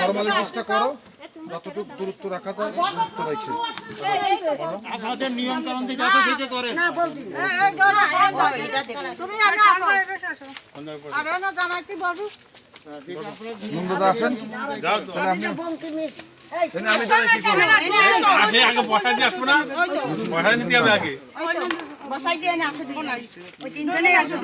ফর্মালিটিসটা করো যতটুকু দূরত্ব রাখা যায় দূরত্ব নিয়ম কানুন যেটা আছে সেটা করেন না আসো। আর আসেন আগে আগে বসা দিয়ে আসব না বসা নিতে হবে আগে। বসাই দিয়ে আসো ওই তিনজনেই আসো।